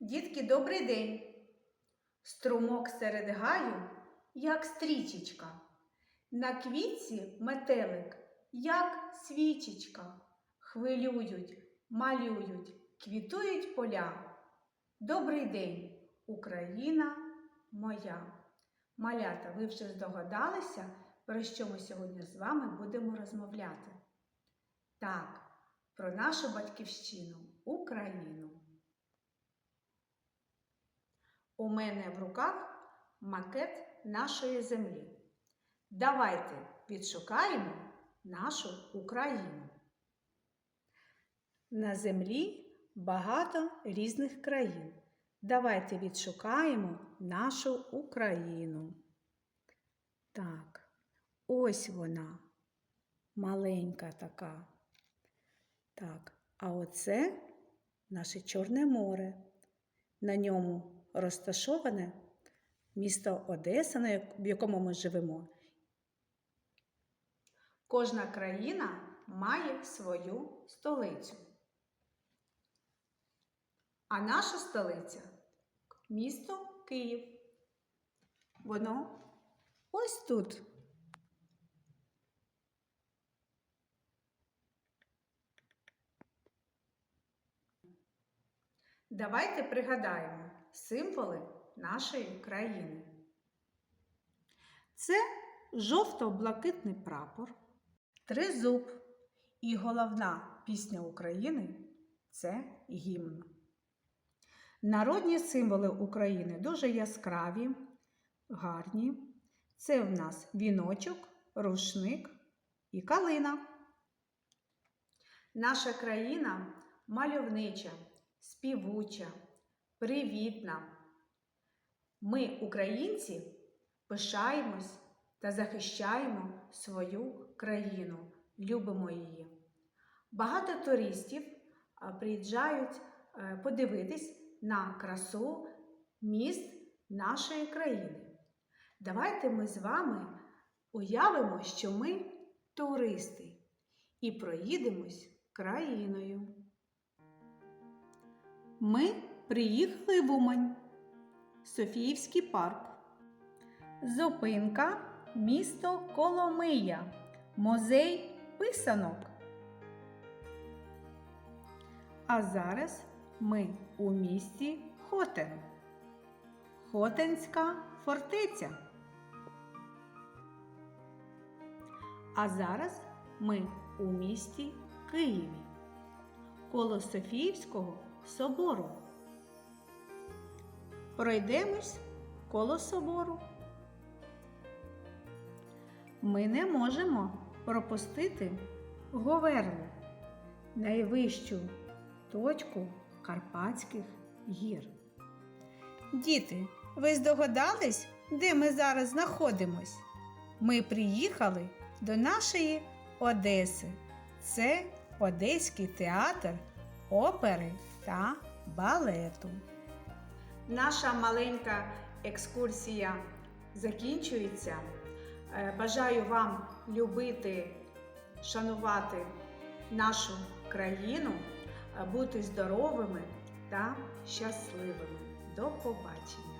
Дітки, добрий день! Струмок серед гаю, як стрічечка. На квітці метелик, як свічечка. Хвилюють, малюють, квітують поля. Добрий день, Україна моя! Малята, ви вже здогадалися, про що ми сьогодні з вами будемо розмовляти? Так, про нашу батьківщину, Україну. У мене в руках макет нашої землі. Давайте відшукаємо нашу Україну. На землі багато різних країн. Давайте відшукаємо нашу Україну. Так, ось вона, маленька така. Так, а оце наше Чорне море. На ньому розташоване місто Одеса, в якому ми живемо. Кожна країна має свою столицю. А наша столиця місто Київ. Воно ось тут. Давайте пригадаємо символи нашої країни. Це жовто-блакитний прапор, тризуб і головна пісня України це гімн. Народні символи України дуже яскраві, гарні. Це в нас віночок, рушник і калина. Наша країна мальовнича, співуча, привітна. Ми, українці, пишаємось та захищаємо свою країну, любимо її. Багато туристів приїжджають е, подивитись на красу міст нашої країни. Давайте ми з вами уявимо, що ми туристи і проїдемось країною. Ми приїхали в Умань, Софіївський парк. Зупинка місто Коломия, музей писанок. А зараз ми у місті Хотин. Хотинська фортеця. А зараз ми у місті Києві коло Софіївського собору. Пройдемось коло собору. Ми не можемо пропустити Говерлу, найвищу точку Карпатських гір. Діти, ви здогадались, де ми зараз знаходимось? Ми приїхали до нашої Одеси. Це Одеський театр опери та балету. Наша маленька екскурсія закінчується. Е, Бажаю вам любити, шанувати нашу країну, е, бути здоровими та щасливими. До побачення!